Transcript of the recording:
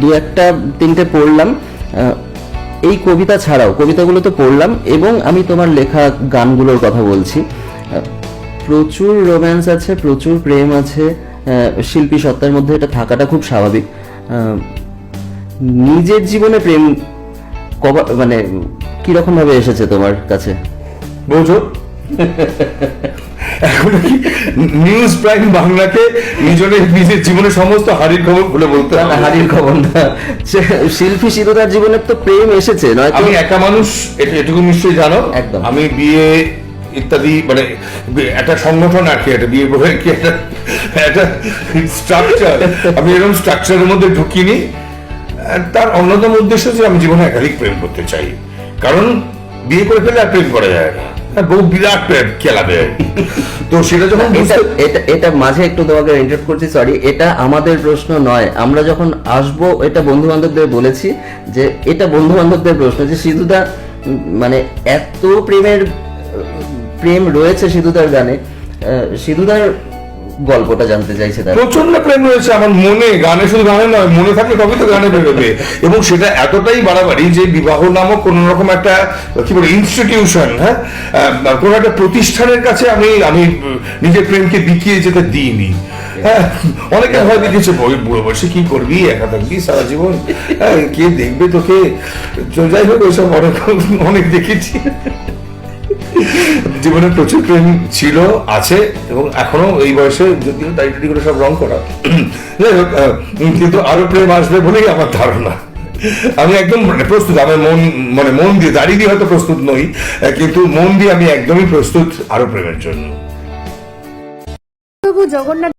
দু একটা তিনটে পড়লাম এই কবিতা ছাড়াও, কবিতাগুলো তো পড়লাম এবং আমি তোমার লেখা গানগুলোর কথা বলছি। প্রচুর রোম্যান্স আছে, প্রচুর প্রেম আছে শিল্পী সত্তার মধ্যে এটা থাকাটা খুব স্বাভাবিক। নিজের জীবনে প্রেম কবা মানে কীরকম ভাবে এসেছে তোমার কাছে? বলছো এখন কি নিউজ প্রাইম বাংলাকে নিজের নিজের জীবনের সমস্ত হারির খবর খুলে বলতে না, হারির খবর না। শিল্পী সিধুতার জীবনে তো প্রেম এসেছে নয়তো আমি একা মানুষ এটুকু নিশ্চয়ই জানো। একদম। আমি বিয়ে ইত্যাদি মানে একটা সংগঠন আর কি একটা বিয়ে বলে কি একটা একটা স্ট্রাকচার আমি এরকম স্ট্রাকচারের মধ্যে ঢুকিনি। তার অন্যতম উদ্দেশ্য যে আমি জীবনে একাধিক প্রেম করতে চাই। কারণ বিয়ে করে ফেলে আর প্রেম করা যায় না। হ্যাঁ, বহু বিরাট প্রেম খেলাবে তো সেটা যখন এটা এটা মাঝে একটু তোমাকে ইন্টারাপ্ট করছি সরি এটা আমাদের প্রশ্ন নয়। আমরা যখন আসব এটা বন্ধু বান্ধবদের বলেছি যে এটা বন্ধু বান্ধবদের প্রশ্ন যে সিধুদা মানে এত প্রেমের প্রেম রয়েছে সিধুদার গানে সিধুদার গল্পটা জানতে চাইছে তারা। প্রচণ্ড প্রেম রয়েছে আমার মনে গানে শুধু গানে নয় মনে থাকলে তবে তো গানে বেরোবে। এবং সেটা এতটাই বাড়াবাড়ি যে বিবাহ নামক কোন রকম একটা কি বলে ইনস্টিটিউশন হ্যাঁ? কোনো একটা প্রতিষ্ঠানের কাছে আমি আমি নিজের প্রেমকে বিকিয়ে যেতে দিইনি। হ্যাঁ? অনেকে হয় দেখেছে বুড়ো বয়সে কি করবি? একা থাকবি সারা জীবন? হ্যাঁ, কে দেখবে তোকে? যাই হোক ওইসব অনেক অনেক দেখেছি। জীবনে প্রচুর প্রেম ছিল, আছে, এবং এখনও এই বয়সে যদিও দাড়ি করে সব রং করা। যাই হোক কিন্তু আরও প্রেম আসবে বলেই আমার ধারণা। আমি একদম মানে প্রস্তুত, আমার মন মানে মন দিয়ে দাঁড়িয়ে দিয়ে হয়তো প্রস্তুত নই কিন্তু মন দিয়ে আমি একদমই প্রস্তুত আরও প্রেমের জন্য। জগন্নাথ